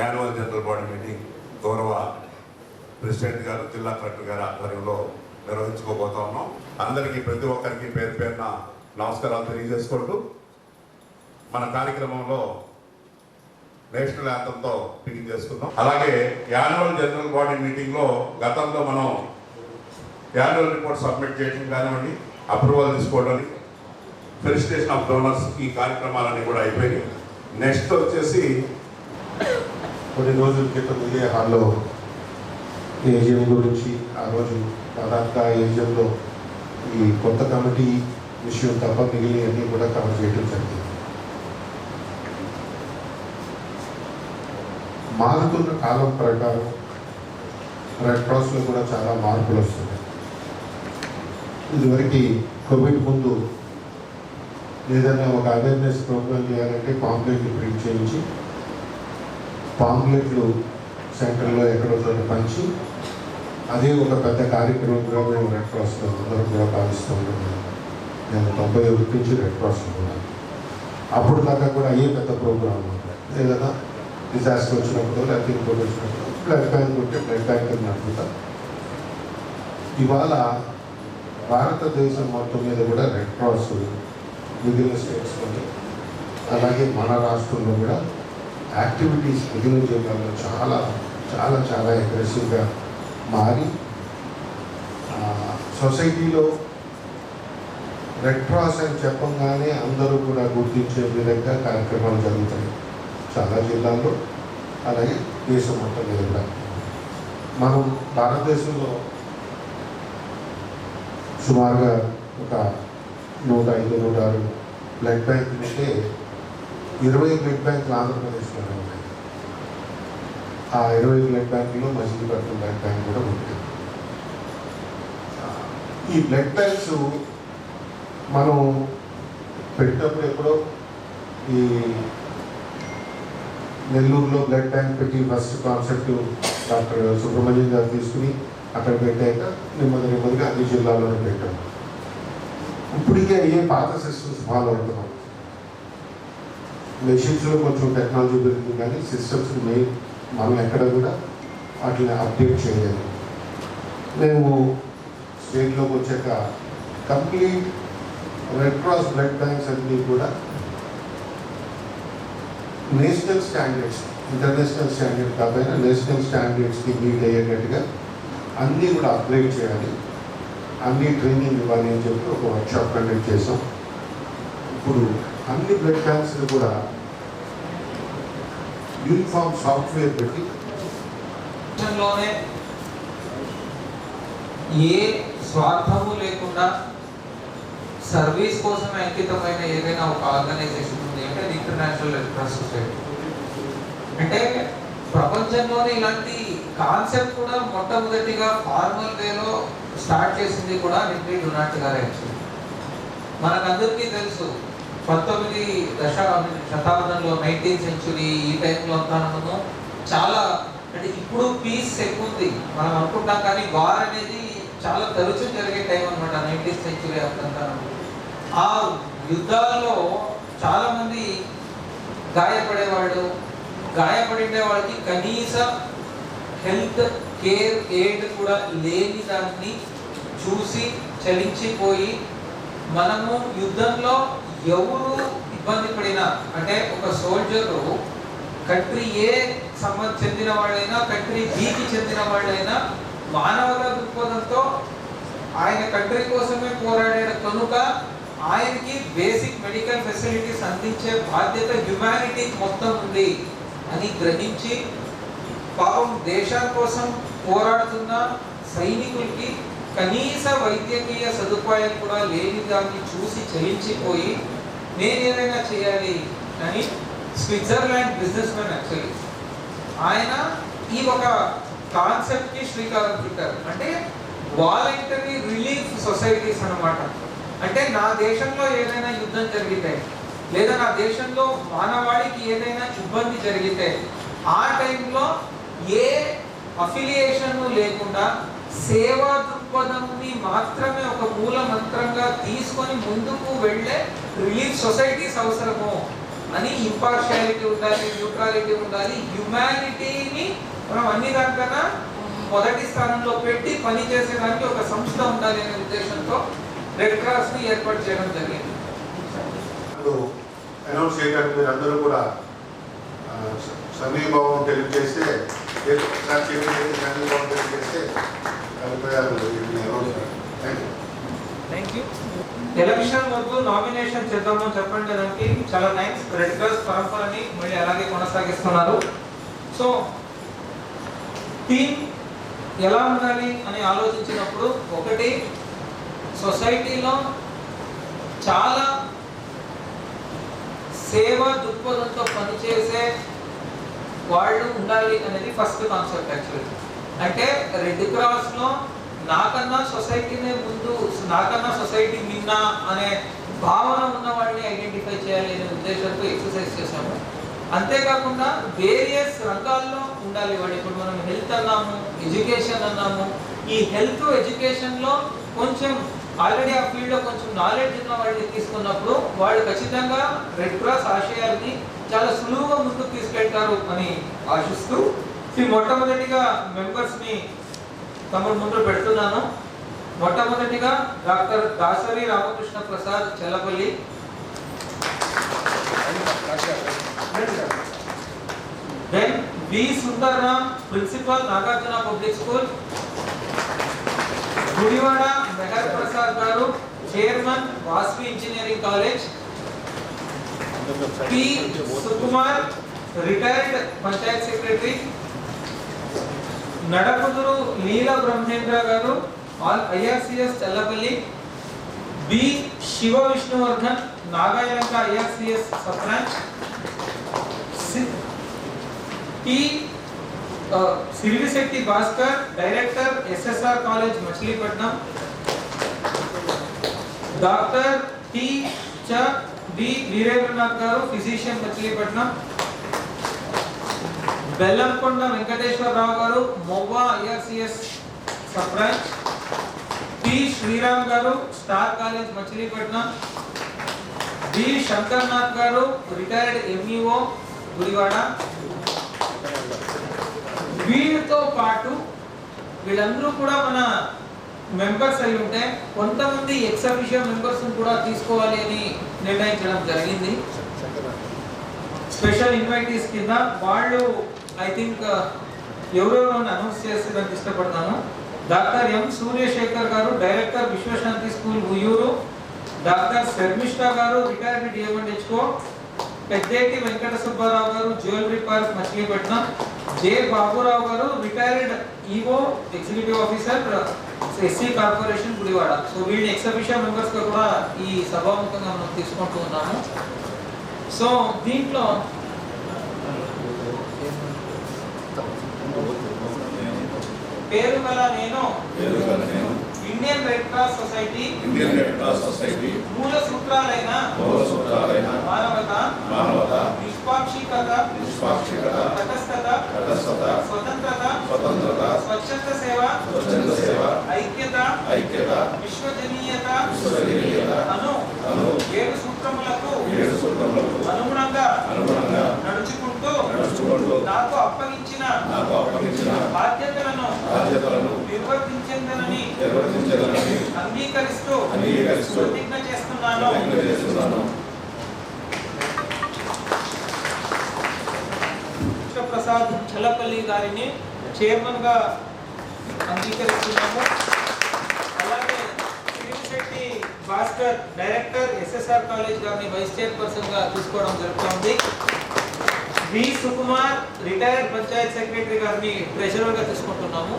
Annual general body meeting గౌరవ president గారు జిల్లా కలెక్టర్ గారి ఆధ్వర్యంలో నిర్వహించుకోబోతా ఉన్నాం. అందరికీ ప్రతి ఒక్కరికి పేరు పేరున నమస్కారాలు తెలియజేసుకుంటూ మన కార్యక్రమంలో నేషనల్ యాంతంతో బిగిన్ చేసుకుందాం. అలాగే యాన్యువల్ జనరల్ బాడీ మీటింగ్లో గతంలో మనం యాన్యువల్ రిపోర్ట్ సబ్మిట్ చేయడం కానివ్వండి అప్రూవల్ తీసుకోవడం ఫెలిసిటేషన్ ఆఫ్ డోనర్స్ ఈ కార్యక్రమాలన్నీ కూడా అయిపోయినాయి. నెక్స్ట్ వచ్చేసి కొన్ని రోజుల క్రితం ఇదే హాల్లో ఏజిఎం గురించి ఆ రోజు దాదాపుగా ఏజిఎంలో ఈ కొత్త కమిటీ విషయం తప్ప మిగిలినవన్నీ కూడా కవర్ చేయడం జరిగింది. మారుతున్న కాలం ప్రకారం రెడ్ క్రాస్లో కూడా చాలా మార్పులు వస్తున్నాయి. ఇదివరకు కోవిడ్ ముందు ఏదైనా ఒక అవేర్నెస్ ప్రోగ్రామ్ చేయాలంటే పాంప్లెట్లు ప్రింట్ చేయించి పాంప్లెట్లు సెంటర్లో ఎక్కడో చోట పంచి అది ఒక పెద్ద కార్యక్రమంగా మేము రెడ్ క్రాస్లో అందరం కూడా భావిస్తూ ఉన్నాము. నేను తొంభై ఒకటి నుంచి రెడ్ క్రాస్లో ఉన్నాను. అప్పుడు దాకా కూడా అయ్యే పెద్ద ప్రోగ్రామ్ ఏదైనా డిజాస్టర్ వచ్చినప్పుడు లేకపోతే ఇంకోటి వచ్చినప్పుడు బ్లడ్ బ్యాంక్ ఉంటే బ్లడ్ బ్యాంక్ అని ఇవాళ భారతదేశం మొత్తం మీద కూడా రెడ్ క్రాస్ మిగిలిన స్టేట్స్లోని అలాగే మన రాష్ట్రంలో కూడా యాక్టివిటీస్ మిగిలిన జీవితంలో చాలా చాలా చాలా అగ్రెసివ్గా మారి సొసైటీలో రెడ్ క్రాస్ అని చెప్పంగానే అందరూ కూడా గుర్తించే విధంగా కార్యక్రమాలు జరుగుతాయి. చాలా జిల్లాల్లో అలాగే దేశం మొత్తం మీద కూడా. మనం భారతదేశంలో సుమారుగా ఒక నూట ఐదు నూట ఆరు బ్లడ్ బ్యాంక్ ఉంటే ఇరవై బ్లడ్ బ్యాంకులు ఆంధ్రప్రదేశ్లోనే ఉన్నాయి. ఆ ఇరవై బ్లడ్ బ్యాంకులో మచిలీపట్నం బ్లడ్ బ్యాంక్ కూడా ఉంటుంది. ఈ బ్లడ్ బ్యాంక్స్ మనం పెట్టినప్పుడు ఎప్పుడో ఈ నెల్లూరులో బ్లడ్ బ్యాంక్ పెట్టి ఫస్ట్ కాన్సెప్ట్ డాక్టర్ సుబ్రహ్మణ్యం గారు తీసుకుని అక్కడ పెట్టాక నెమ్మది నెమ్మదిగా అన్ని జిల్లాల్లోనే పెట్టాం. ఇప్పటికే అయ్యే పాత సిస్టమ్స్ ఫాలో అవుతున్నాం. మెషిన్స్లో కొంచెం టెక్నాలజీ పెరిగింది కానీ సిస్టమ్స్ మెయిన్ మనం ఎక్కడ కూడా వాటిని అప్డేట్ చేయలేదు మేము స్టేట్లోకి వచ్చాక complete red cross blood banks అన్నీ కూడా నేషనల్ స్టాండర్డ్స్ ఇంటర్నేషనల్ స్టాండర్డ్ కాకపోయినా నేషనల్ స్టాండర్డ్స్కి మీట్ అయ్యేటట్టుగా అన్నీ కూడా అప్గ్రేడ్ చేయాలి. అన్ని ట్రైనింగ్ ఇవ్వాలి అని చెప్పి ఒక వర్క్షాప్ కండక్ట్ చేసాం ఇప్పుడు అన్ని బ్లడ్ బ్యాంక్స్ని కూడా యూనిఫామ్ సాఫ్ట్వేర్ పెట్టి లోనే ఏ స్వార్థము లేకుండా సర్వీస్ కోసం అంకితమైన ఏదైనా ఒక ఆర్గనైజేషన్ ఉంది అంటే అది ఇంటర్నేషనల్ రెడ్ క్రాస్ సొసైటీ అంటే ప్రపంచంలోనే ఇలాంటి కాన్సెప్ట్ కూడా మొట్టమొదటిగా ఫార్మల్ వేలో స్టార్ట్ చేసింది కూడా హెన్రీ డునాట్ గారే. మనకందరికీ తెలుసు పంతొమ్మిది దశ శతాబ్దంలో నైన్టీన్త్ సెంచురీ ఈ టైంలో అంతాను చాలా అంటే ఇప్పుడు పీస్ ఎక్కువ ఉంది మనం అనుకుంటాం కానీ వార్ అనేది చాలా తరచూ జరిగే టైం అనమాట నైన్టీన్త్ సెంచురీ అంతా ఆ యుద్ధాల్లో చాలామంది గాయపడేవాడు గాయపడేవాళ్ళు గాయపడిండే వాళ్ళకి కనీస హెల్త్ కేర్ ఎయిడ్ కూడా లేని దాన్ని చూసి చలించిపోయి మనము యుద్ధంలో ఎవరు ఇబ్బంది పడినా అంటే ఒక సోల్జరు కంట్రీ ఏ సంబంధ చెందిన వాళ్ళైనా కంట్రీ బికి చెందిన వాళ్ళైనా మానవుల దృక్పథంతో ఆయన కంట్రీ కోసమే పోరాడాడు కనుక ఆయనకి బేసిక్ మెడికల్ ఫెసిలిటీస్ అందించే బాధ్యత హ్యుమానిటీ మొత్తం ఉంది అని గ్రహించి పాపం దేశం కోసం పోరాడుతున్న సైనికులకి కనీస వైద్యకీయ సదుపాయాలు కూడా లేని దాన్ని చూసి చలించిపోయి నేను ఏదైనా చేయాలి అని స్విట్జర్లాండ్ బిజినెస్ మ్యాన్ యాక్చువల్లీ ఆయన ఈ ఒక కాన్సెప్ట్కి శ్రీకారం చుట్టారు. అంటే వాలంటరీ రిలీఫ్ సొసైటీస్ అన్నమాట. అంటే నా దేశంలో ఏదైనా యుద్ధం జరిగితే లేదా నా దేశంలో మానవాళికి ఏదైనా ఇబ్బంది జరిగితే ఆ టైంలో ఏ అఫిలియేషన్ లేకుండా సేవా దృక్పథంని మాత్రమే ఒక మూల మంత్రంగా తీసుకొని ముందుకు వెళ్ళే రిలీఫ్ సొసైటీస్ అవసరము అని ఇంపార్షియాలిటీ ఉండాలి న్యూట్రాలిటీ ఉండాలి. హ్యుమానిటీని మనం అన్ని దానికన్నా మొదటి స్థానంలో పెట్టి పని చేసేదానికి ఒక సంస్థ ఉండాలి అనే ఉద్దేశంతో రెడ్ క్రాస్ని ఏర్పాటు చేయడం జరిగింది. ఇప్పుడు అనౌన్స్ చేయడానికి మీరు అందరూ కూడా సమీభావం తెలియజేస్తే సమీభావం తెలియజేస్తే ఎలక్షన్ వరకు నామినేషన్ చేద్దామని చెప్పండి దానికి చాలా థ్యాంక్స్ రెడ్ క్రాస్ పరంపరని మళ్ళీ అలాగే కొనసాగిస్తున్నారు. సో టీమ్ ఎలా ఉండాలి అని ఆలోచించినప్పుడు ఒకటి సొసైటీలో చాలా సేవ దృక్పథంతో పనిచేసే వాళ్ళు ఉండాలి అనేది ఫస్ట్ కాన్సెప్ట్ యాక్చువల్గా అంటే రెడ్ క్రాస్లో నాకన్నా సొసైటీనే ముందు నాకన్నా సొసైటీ నిన్న అనే భావన ఉన్న వాళ్ళని ఐడెంటిఫై చేయాలి అనే ఉద్దేశంతో ఎక్సర్సైజ్ చేశాము. అంతేకాకుండా వేరియస్ రంగాల్లో ఉండాలి వాడు. ఇప్పుడు మనం హెల్త్ అన్నాము ఎడ్యుకేషన్ అన్నాము. ఈ హెల్త్ ఎడ్యుకేషన్లో కొంచెం ఆల్రెడీ ఆ ఫీల్డ్లో కొంచెం నాలెడ్జ్ ఉన్న వాళ్ళని తీసుకున్నప్పుడు వాళ్ళు ఖచ్చితంగా రెడ్ క్రాస్ ఆశయాల్ని చాలా సులువుగా ముందుకు తీసుకెళ్తారు అని ఆశిస్తూ మొట్టమొదటిగా మెంబర్స్ని తమ ముందు పెడుతున్నాను. మొట్టమొదటిగా doctor Dasari Ramakrishna Prasad Chellapalli. Then B Sundarram principal Nagarjuna public school. Gudivada Mehar Prasad గారు chairman Vasavi engineering college. P Sukumar retired panchayat secretary. Nadakuduru Leela Brahmendra గారు all IRCS Tellapalli B Siva Vishnuvardhan Nagayalanka IRCS sub branch C- T ఆ, Sirivisetti Bhaskar director SSR college Machilipatnam doctor T చ B Veerendranath గారు physician Machilipatnam Bellamkonda Venkateswararao గారు Movva IRCS sub P Sriram గారు star college Machilipatnam B Shankarnath గారు retired MEO Gudivada. వీరితో పాటు వీళ్ళందరూ కూడా మన మెంబర్స్ అయి ఉంటే కొంతమంది ఎక్సర్విషియల్ మెంబర్స్ కూడా తీసుకోవాలి అని నిర్ణయించడం జరిగింది. స్పెషల్ ఇన్వైటీస్ కింద వాళ్ళు ఐ థింక్ uh, ఎవరెవరో అనౌన్స్ చేసేదానికి ఇష్టపడతాను. డాక్టర్ ఎం సూర్యశేఖర్ గారు డైరెక్టర్ విశ్వశాంతి స్కూల్ ఉయ్యూరు డాక్టర్ శర్మిష్ఠ గారు రిటైర్డ్ డిఎంఎండ్ హెచ్కో పెద్దేటి వెంకట సుబ్బారావు గారు jewellery park Machilipatnam. J Baburao గారు retired EO executive officer SC corporation Gudivada. So వీళ్ళని ఎక్సబిషన్ మెంబర్స్గా కూడా ఈ సభాముఖంగా మనం తీసుకుంటూ ఉన్నాము. సో దీంట్లో పేరు గల నేను Indian red cross society Indian red cross society మూల సూత్రాలైన మూల సూత్రాలైన నాకు అప్పగించిన బాధ్యతలను నిర్వర్తించేందనని అంగీకరిస్తూ ప్రతిజ్ఞ చేస్తున్నాను. కృష్ణప్రసాద్ చల్లపల్లి గారిని చైర్మన్గా అంగీకరిస్తున్నాము అలాగే Srisetti Bhaskar director SSR college గారిని వైస్ చైర్పర్సన్గా తీసుకోవడం జరుగుతుంది. V Sukumar retired panchayat secretary గారిని ట్రెషరర్గా తీసుకుంటున్నాము.